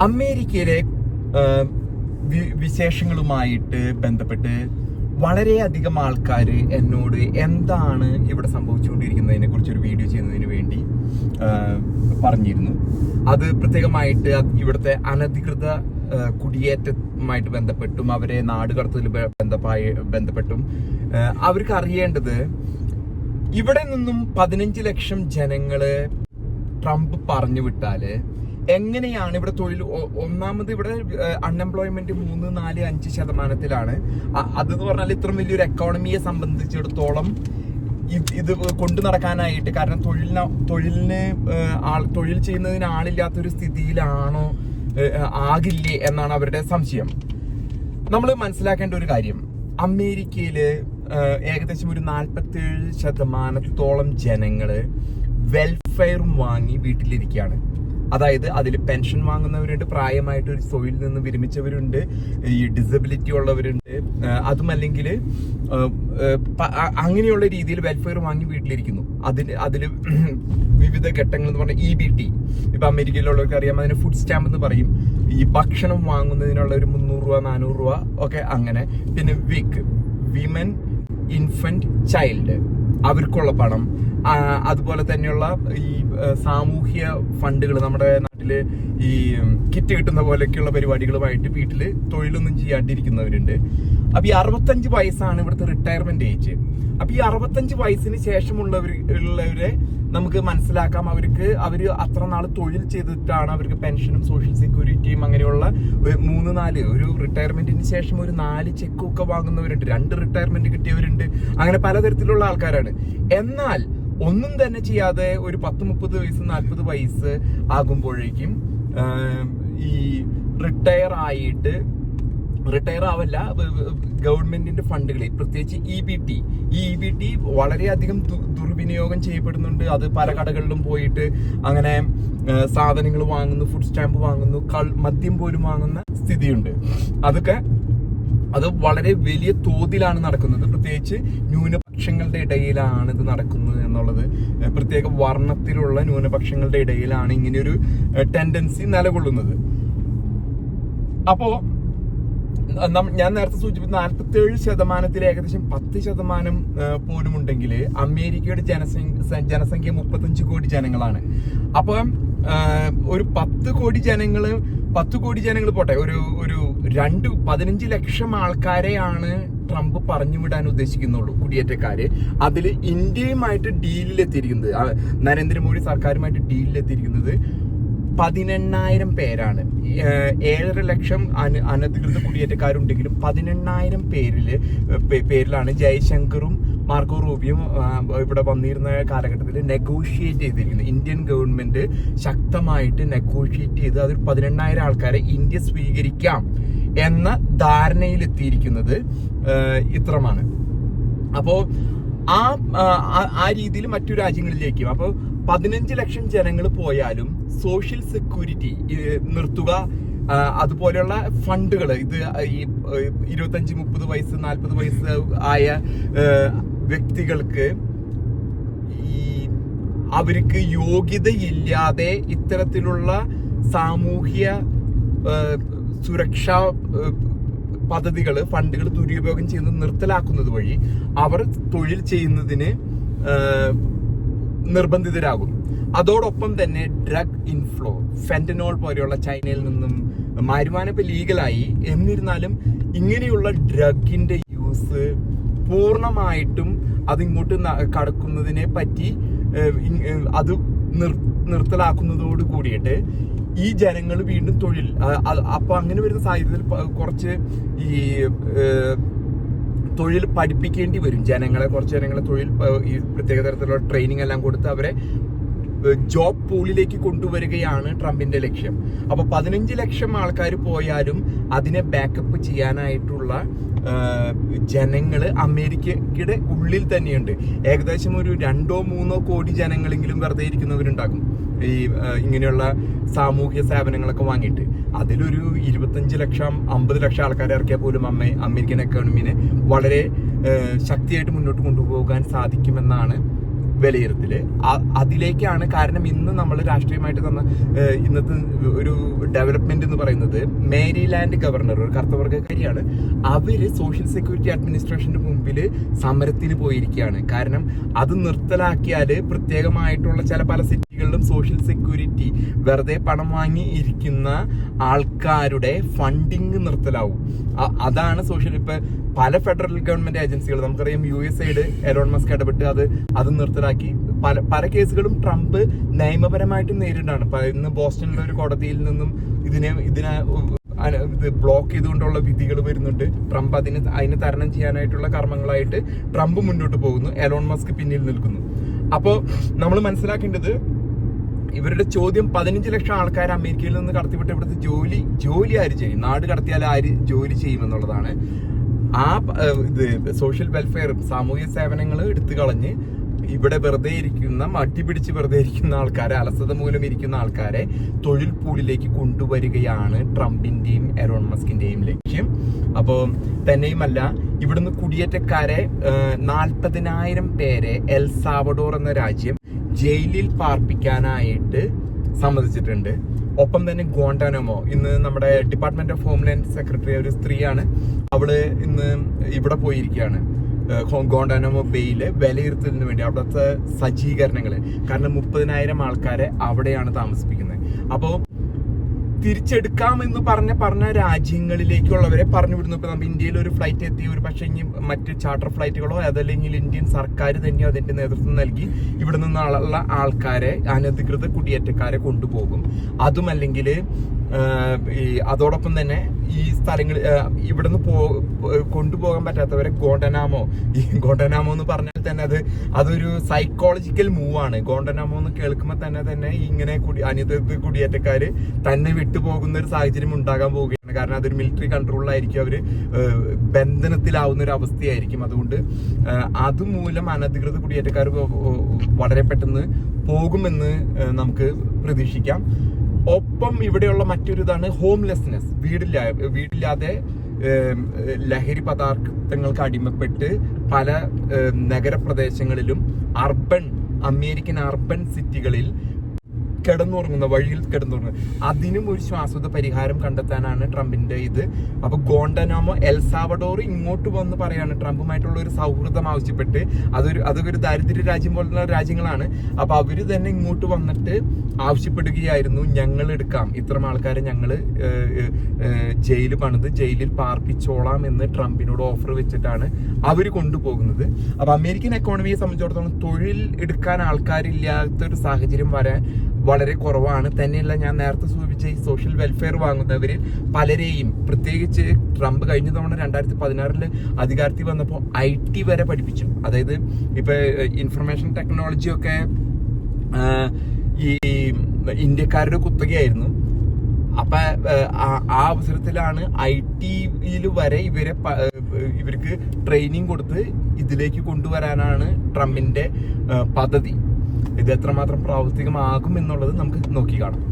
അമേരിക്കയിലെ വിശേഷങ്ങളുമായിട്ട് ബന്ധപ്പെട്ട് വളരെയധികം ആൾക്കാർ എന്നോട് എന്താണ് ഇവിടെ സംഭവിച്ചുകൊണ്ടിരിക്കുന്നതിനെ കുറിച്ച് ഒരു വീഡിയോ ചെയ്യുന്നതിന് വേണ്ടി പറഞ്ഞിരുന്നു. അത് പ്രത്യേകമായിട്ട് ഇവിടുത്തെ അനധികൃത കുടിയേറ്റമായിട്ട് ബന്ധപ്പെട്ടും അവരെ നാടുകടത്തൽ ബന്ധപ്പായി ബന്ധപ്പെട്ടും അവർക്ക് അറിയേണ്ടത് ഇവിടെ നിന്നും പതിനഞ്ച് ലക്ഷം ജനങ്ങൾ ട്രംപ് പറഞ്ഞു വിട്ടാൽ എങ്ങനെയാണ് ഇവിടെ തൊഴിൽ ഒന്നാമത് ഇവിടെ അൺഎംപ്ലോയ്മെന്റ് മൂന്ന് നാല് അഞ്ച് ശതമാനത്തിലാണ്. അതെന്ന് പറഞ്ഞാൽ ഇത്രയും വലിയൊരു എക്കോണമിയെ സംബന്ധിച്ചിടത്തോളം ഇത് കൊണ്ടു നടക്കാനായിട്ട് കാരണം തൊഴിലിന് തൊഴിലിന് ആൾ തൊഴിൽ ചെയ്യുന്നതിന് ആളില്ലാത്തൊരു സ്ഥിതിയിലാണോ ആകില്ലേ എന്നാണ് അവരുടെ സംശയം. നമ്മൾ മനസ്സിലാക്കേണ്ട ഒരു കാര്യം. അമേരിക്കയിൽ ഏകദേശം ഒരു നാൽപ്പത്തേഴ് ശതമാനത്തോളം ജനങ്ങൾ വെൽഫെയറും വാങ്ങി വീട്ടിലിരിക്കുകയാണ്. അതായത് അതിൽ പെൻഷൻ വാങ്ങുന്നവരുണ്ട് പ്രായമായിട്ട് ഒരു തൊഴിൽ നിന്ന് വിരമിച്ചവരുണ്ട് ഈ ഡിസബിലിറ്റി ഉള്ളവരുണ്ട്. അതുമല്ലെങ്കിൽ അങ്ങനെയുള്ള രീതിയിൽ വെൽഫെയർ വാങ്ങി വീട്ടിലിരിക്കുന്നു. അതിന് അതിൽ വിവിധ ഘട്ടങ്ങൾ എന്ന് പറഞ്ഞാൽ ഇ ബി ടി ഇപ്പൊ അമേരിക്കയിലുള്ളവർക്ക് അറിയാം അതിന് ഫുഡ് സ്റ്റാമ്പ് എന്ന് പറയും. ഈ ഭക്ഷണം വാങ്ങുന്നതിനുള്ള ഒരു മുന്നൂറ് രൂപ നാനൂറ് രൂപ ഒക്കെ അങ്ങനെ. പിന്നെ വിക്ക് വിമൻ ഇൻഫന്റ് ചൈൽഡ് അവർക്കുള്ള പണം അതുപോലെ തന്നെയുള്ള ഈ സാമൂഹ്യ ഫണ്ടുകൾ നമ്മുടെ നാട്ടിൽ ഈ കിറ്റ് കിട്ടുന്ന പോലെയൊക്കെയുള്ള പരിപാടികളുമായിട്ട് വീട്ടിൽ തൊഴിലൊന്നും ചെയ്യാണ്ടിരിക്കുന്നവരുണ്ട്. അപ്പൊ ഈ അറുപത്തഞ്ച് വയസ്സാണ് ഇവിടുത്തെ റിട്ടയർമെന്റ് ഏജ് അപ്പൊ ഈ അറുപത്തഞ്ച് വയസ്സിന് ശേഷമുള്ളവർ ഉള്ളവരെ നമുക്ക് മനസ്സിലാക്കാം അവർക്ക് അവർ അത്ര നാൾ തൊഴിൽ ചെയ്തിട്ടാണ് അവർക്ക് പെൻഷനും സോഷ്യൽ സെക്യൂരിറ്റിയും അങ്ങനെയുള്ള ഒരു മൂന്ന് നാല് ഒരു റിട്ടയർമെന്റിന് ശേഷം ഒരു നാല് ചെക്കും ഒക്കെ വാങ്ങുന്നവരുണ്ട്. രണ്ട് റിട്ടയർമെന്റ് കിട്ടിയവരുണ്ട്. അങ്ങനെ പലതരത്തിലുള്ള ആൾക്കാരാണ്. എന്നാൽ ഒന്നും തന്നെ ചെയ്യാതെ ഒരു പത്ത് മുപ്പത് വയസ്സ് നാൽപ്പത് വയസ്സ് ആകുമ്പോഴേക്കും ഈ റിട്ടയർ ആയിട്ട് റിട്ടയർ ആവല്ല. ഗവൺമെന്റിന്റെ ഫണ്ടുകൾ പ്രത്യേകിച്ച് ഇ ബി ടി ഈ ഇ ബി ടി വളരെയധികം ദുർവിനിയോഗം ചെയ്യപ്പെടുന്നുണ്ട്. അത് പല കടകളിലും പോയിട്ട് അങ്ങനെ സാധനങ്ങൾ വാങ്ങുന്നു ഫുഡ് സ്റ്റാമ്പ് വാങ്ങുന്നു കൾ മദ്യം പോലും വാങ്ങുന്ന സ്ഥിതിയുണ്ട്. അതൊക്കെ അത് വളരെ വലിയ തോതിലാണ് നടക്കുന്നത്. പ്രത്യേകിച്ച് ന്യൂനപക്ഷങ്ങളുടെ ഇടയിലാണ് ഇത് നടക്കുന്നത് എന്നുള്ളത്. പ്രത്യേക വർണത്തിലുള്ള ന്യൂനപക്ഷങ്ങളുടെ ഇടയിലാണ് ഇങ്ങനെയൊരു ടെൻഡൻസി നിലകൊള്ളുന്നത്. അപ്പോ ഞാൻ നേരത്തെ സൂചിപ്പിച്ച നാൽപ്പത്തേഴ് ശതമാനത്തിൽ ഏകദേശം പത്ത് ശതമാനം പോലും ഉണ്ടെങ്കിൽ അമേരിക്കയുടെ ജനസംഖ്യ ജനസംഖ്യ മുപ്പത്തഞ്ച് കോടി ജനങ്ങളാണ്. അപ്പം ഒരു പത്ത് കോടി ജനങ്ങൾ പത്ത് കോടി ജനങ്ങൾ പോട്ടെ ഒരു ഒരു രണ്ട് പതിനഞ്ച് ലക്ഷം ആൾക്കാരെയാണ് ട്രംപ് പറഞ്ഞു വിടാൻ ഉദ്ദേശിക്കുന്നുള്ളൂ കുടിയേറ്റക്കാര്. അതിൽ ഇന്ത്യയുമായിട്ട് ഡീലിലെത്തിയിരിക്കുന്നത് നരേന്ദ്രമോദി സർക്കാരുമായിട്ട് ഡീലിലെത്തിയിരിക്കുന്നത് പതിനെണ്ണായിരം പേരാണ്. ഏഴര ലക്ഷം അന- അനധികൃത കുടിയേറ്റക്കാരുണ്ടെങ്കിലും പതിനെണ്ണായിരം പേരിൽ പേ- പേരിലാണ് ജയശങ്കറും മാർക്കോ റൂബിയും ഇവിടെ വന്നിരുന്ന കാലഘട്ടത്തിൽ നെഗോഷിയേറ്റ് ചെയ്തിരിക്കുന്നത്. ഇന്ത്യൻ ഗവൺമെന്റ് ശക്തമായിട്ട് നെഗോഷിയേറ്റ് ചെയ്ത് അതൊരു പതിനെണ്ണായിരം ആൾക്കാരെ ഇന്ത്യ സ്വീകരിക്കാം എന്ന ധാരണയിലെത്തിയിരിക്കുന്നത് ഇത്രമാണ്. അപ്പോ ആ ആ- രീതിയിൽ മറ്റു രാജ്യങ്ങളിലേക്കും. അപ്പോൾ പതിനഞ്ച് ലക്ഷം ജനങ്ങൾ പോയാലും സോഷ്യൽ സെക്യൂരിറ്റി നിർത്തുക അതുപോലെയുള്ള ഫണ്ടുകൾ ഇത് ഈ ഇരുപത്തഞ്ച് മുപ്പത് വയസ്സ് നാൽപ്പത് വയസ്സ് ആയ വ്യക്തികൾക്ക് ഈ അവർക്ക് യോഗ്യതയില്ലാതെ ഇത്തരത്തിലുള്ള സാമൂഹ്യ സുരക്ഷാ പദ്ധതികൾ ഫണ്ടുകൾ ദുരുപയോഗം ചെയ്യുന്നത് നിർത്തലാക്കുന്നത് വഴി അവർ തൊഴിൽ ചെയ്യുന്നതിന് നിർബന്ധിതരാകും. അതോടൊപ്പം തന്നെ ഡ്രഗ് ഇൻഫ്ലോ ഫെന്റനോൾ പോലെയുള്ള ചൈനയിൽ നിന്നും മാരുമാന ഇപ്പൊ ലീഗലായി. എന്നിരുന്നാലും ഇങ്ങനെയുള്ള ഡ്രഗിന്റെ യൂസ് പൂർണമായിട്ടും അതിങ്ങോട്ട് കടക്കുന്നതിനെ പറ്റി അത് നിർ നിർത്തലാക്കുന്നതോട് കൂടിയിട്ട് ഈ ജനങ്ങൾ വീണ്ടും തൊഴിൽ ആ- ആ- അപ്പൊ അങ്ങനെ വരുന്ന സാഹചര്യത്തിൽ കുറച്ച് ഈ തൊഴിൽ പഠിപ്പിക്കേണ്ടി വരും. ജനങ്ങളെ കുറച്ച് ജനങ്ങളെ തൊഴിൽ ഈ പ്രത്യേക തരത്തിലുള്ള ട്രെയിനിങ് എല്ലാം കൊടുത്ത് അവരെ ജോബ് പൂളിലേക്ക് കൊണ്ടുവരികയാണ് ട്രംപിന്റെ ലക്ഷ്യം. അപ്പൊ പതിനഞ്ച് ലക്ഷം ആൾക്കാർ പോയാലും അതിനെ ബാക്കപ്പ് ചെയ്യാനായിട്ടുള്ള ജനങ്ങൾ അമേരിക്കയുടെ ഉള്ളിൽ തന്നെയുണ്ട്. ഏകദേശം ഒരു രണ്ടോ മൂന്നോ കോടി ജനങ്ങളെങ്കിലും വെറുതെ ഇരിക്കുന്നവരുണ്ടാകും. ഈ ഇങ്ങനെയുള്ള സാമൂഹ്യ സേവനങ്ങളൊക്കെ വാങ്ങിയിട്ട് അതിലൊരു ഇരുപത്തഞ്ച് ലക്ഷം അമ്പത് ലക്ഷം ആൾക്കാരെ ഇറക്കിയാൽ പോലും അമ്മ അമേരിക്കൻ എക്കോണമിനെ വളരെ ശക്തിയായിട്ട് മുന്നോട്ട് കൊണ്ടുപോകാൻ സാധിക്കുമെന്നാണ് വിലയിരുത്തൽ അതിലേക്കാണ് കാരണം ഇന്ന് നമ്മൾ രാഷ്ട്രീയമായിട്ട് തന്ന ഇന്നത്തെ ഒരു ഡെവലപ്മെന്റ് എന്ന് പറയുന്നത് മേരിലാൻഡ് ഗവർണർ ഒരു കർത്തവർഗക്കാരിയാണ് അവർ സോഷ്യൽ സെക്യൂരിറ്റി അഡ്മിനിസ്ട്രേഷന്റെ മുമ്പിൽ സമരത്തിന് പോയിരിക്കുകയാണ്. കാരണം അത് നിർത്തലാക്കിയാൽ പ്രത്യേകമായിട്ടുള്ള ചില പല സിറ്റികളിലും സോഷ്യൽ സെക്യൂരിറ്റി വെറുതെ പണം വാങ്ങി ഇരിക്കുന്ന ആൾക്കാരുടെ ഫണ്ടിങ് നിർത്തലാവും. അതാണ് സോഷ്യൽ ഇപ്പൊ പല ഫെഡറൽ ഗവൺമെന്റ് ഏജൻസികൾ നമുക്കറിയാം U S AID Elon Musk ഇടപെട്ട് അത് അത് നിർത്തലാക്കി. പല പല കേസുകളും ട്രംപ് നിയമപരമായിട്ട് നേരിട്ടാണ് ഇന്ന് ബോസ്റ്റണിലെ ഒരു കോടതിയിൽ നിന്നും ഇതിനെ ഇതിനെ ഇത് ബ്ലോക്ക് ചെയ്തുകൊണ്ടുള്ള വിധികൾ വരുന്നുണ്ട്. ട്രംപ് അതിന് അതിനെ തരണം ചെയ്യാനായിട്ടുള്ള കർമ്മങ്ങളായിട്ട് ട്രംപ് മുന്നോട്ട് പോകുന്നു. എലോൺ മസ്ക് പിന്നിൽ നിൽക്കുന്നു. അപ്പോൾ നമ്മൾ മനസ്സിലാക്കേണ്ടത് ഇവരുടെ ചോദ്യം പതിനഞ്ച് ലക്ഷം ആൾക്കാർ അമേരിക്കയിൽ നിന്ന് കടത്തിവിട്ട് ഇവിടുത്തെ ജോലി ജോലി ആര് ചെയ്യും? നാട് കടത്തിയാൽ ആര് ജോലി ചെയ്യുമെന്നുള്ളതാണ് ആ ഇത് സോഷ്യൽ വെൽഫെയർ സാമൂഹ്യ സേവനങ്ങൾ എടുത്തു കളഞ്ഞ് ഇവിടെ വെറുതെ ഇരിക്കുന്ന മട്ടി പിടിച്ച് വെറുതെ ഇരിക്കുന്ന ആൾക്കാരെ അലസത മൂലം ഇരിക്കുന്ന ആൾക്കാരെ തൊഴിൽ പൂളിലേക്ക് കൊണ്ടുവരികയാണ് ട്രംപിന്റെയും എറോൺ മസ്കിന്റെയും ലക്ഷ്യം. അപ്പോൾ തന്നെയുമല്ല ഇവിടുന്ന് കുടിയേറ്റക്കാരെ നാൽപ്പതിനായിരം പേരെ എൽ സാവഡോർ എന്ന രാജ്യം ജയിലിൽ പാർപ്പിക്കാനായിട്ട് സമ്മതിച്ചിട്ടുണ്ട്. ഒപ്പം തന്നെ ഗോണ്ടാനമോ ഇന്ന് നമ്മുടെ ഡിപ്പാർട്ട്മെന്റ് ഓഫ് ഹോംലാൻഡ് സെക്രട്ടറി ഒരു സ്ത്രീയാണ്. അവൾ ഇന്ന് ഇവിടെ പോയിരിക്കുകയാണ്. ഗോണ്ടാനമോ ബെയിൽ വിലയിരുത്തലിന് വേണ്ടി അവിടുത്തെ സജ്ജീകരണങ്ങൾ കാരണം മുപ്പതിനായിരം ആൾക്കാരെ അവിടെയാണ് താമസിപ്പിക്കുന്നത്. അപ്പോൾ തിരിച്ചെടുക്കാമെന്ന് പറഞ്ഞ പറഞ്ഞ രാജ്യങ്ങളിലേക്കുള്ളവരെ പറഞ്ഞു വിടുന്നു. ഇപ്പൊ നമ്മൾ ഇന്ത്യയിൽ ഒരു ഫ്ലൈറ്റ് എത്തി ഒരു പക്ഷേ ഇനി മറ്റ് ചാർട്ടർ ഫ്ലൈറ്റുകളോ അതല്ലെങ്കിൽ ഇന്ത്യൻ സർക്കാർ തന്നെയോ അതിന്റെ നേതൃത്വം നൽകി ഇവിടെ നിന്നുള്ള ആൾക്കാരെ അനധികൃത കുടിയേറ്റക്കാരെ കൊണ്ടുപോകും. അതുമല്ലെങ്കിൽ ഈ അതോടൊപ്പം തന്നെ ഈ സ്ഥലങ്ങൾ ഇവിടുന്ന് പോ കൊണ്ടുപോകാൻ പറ്റാത്തവരെ ഗോണ്ടനാമോ? ഈ ഗോണ്ടനാമോ എന്ന് പറഞ്ഞാൽ തന്നെ അത് അതൊരു സൈക്കോളജിക്കൽ മൂവാണ് ഗോണ്ടനാമോ എന്ന് കേൾക്കുമ്പോൾ തന്നെ തന്നെ ഇങ്ങനെ കുടി അനിയന്ത്രിത കുടിയേറ്റക്കാര് തന്നെ വിട്ടുപോകുന്ന ഒരു സാഹചര്യം ഉണ്ടാകാൻ പോവുകയാണ്. കാരണം അതൊരു മിലിറ്ററി കൺട്രോളിലായിരിക്കും അവർ ബന്ധനത്തിലാവുന്ന ഒരു അവസ്ഥയായിരിക്കും. അതുകൊണ്ട് അതുമൂലം അനധികൃത കുടിയേറ്റക്കാർ വളരെ പെട്ടെന്ന് പോകുമെന്ന് നമുക്ക് പ്രതീക്ഷിക്കാം. ഒപ്പം ഇവിടെയുള്ള മറ്റൊരു ഇതാണ് ഹോംലെസ്നെസ് വീടില്ല വീടില്ലാതെ ലഹരി പദാർത്ഥങ്ങൾക്ക് അടിമപ്പെട്ട് പല നഗരപ്രദേശങ്ങളിലും അർബൻ അമേരിക്കൻ അർബൻ സിറ്റികളിൽ കിടന്നുറങ്ങുന്ന വഴിയിൽ കിടന്നുറങ്ങുന്ന. അതിനും ഒരു ശ്വാസത പരിഹാരം കണ്ടെത്താനാണ് ട്രംപിന്റെ ഇത്. അപ്പൊ ഗോണ്ടനാമോ എൽസാവഡോർ ഇങ്ങോട്ട് വന്ന് പറയാണ് ട്രംപുമായിട്ടുള്ള ഒരു സൗഹൃദം ആവശ്യപ്പെട്ട്. അതൊരു അതൊക്കെ ഒരു ദാരിദ്ര്യ രാജ്യം പോലുള്ള രാജ്യങ്ങളാണ്. അപ്പൊ അവർ തന്നെ ഇങ്ങോട്ട് വന്നിട്ട് ആവശ്യപ്പെടുകയായിരുന്നു ഞങ്ങൾ എടുക്കാം. ഇത്തരം ആൾക്കാരെ ഞങ്ങൾ ജയിൽ പണിത് ജയിലിൽ പാർപ്പിച്ചോളാം എന്ന് ട്രംപിനോട് ഓഫർ വെച്ചിട്ടാണ് അവർ കൊണ്ടുപോകുന്നത്. അപ്പൊ അമേരിക്കൻ എക്കോണമിയെ സംബന്ധിച്ചിടത്തോളം തൊഴിൽ എടുക്കാൻ ആൾക്കാരില്ലാത്ത ഒരു സാഹചര്യം വരാൻ വളരെ കുറവാണ്. തന്നെയല്ല ഞാൻ നേരത്തെ സൂചിപ്പിച്ച ഈ സോഷ്യൽ വെൽഫെയർ വാങ്ങുന്നവരിൽ പലരെയും പ്രത്യേകിച്ച് ട്രംപ് കഴിഞ്ഞ തവണ രണ്ടായിരത്തി പതിനാറിൽ അധികാരത്തിൽ വന്നപ്പോൾ ഐ ടി വരെ പഠിപ്പിച്ചു. അതായത് ഇപ്പൊ ഇൻഫർമേഷൻ ടെക്നോളജി ഒക്കെ ഈ ഇന്ത്യക്കാരുടെ കുത്തകയായിരുന്നു. അപ്പൊ ആ- ആ അവസരത്തിലാണ് ഐ ടിയിൽ വരെ ഇവരെ ഇവർക്ക് ട്രെയിനിങ് കൊടുത്ത് ഇതിലേക്ക് കൊണ്ടുവരാനാണ് ട്രംപിന്റെ പദ്ധതി. ഇത് എത്രമാത്രം പ്രാവർത്തികമാകും എന്നുള്ളത് നമുക്ക് നോക്കി കാണാം.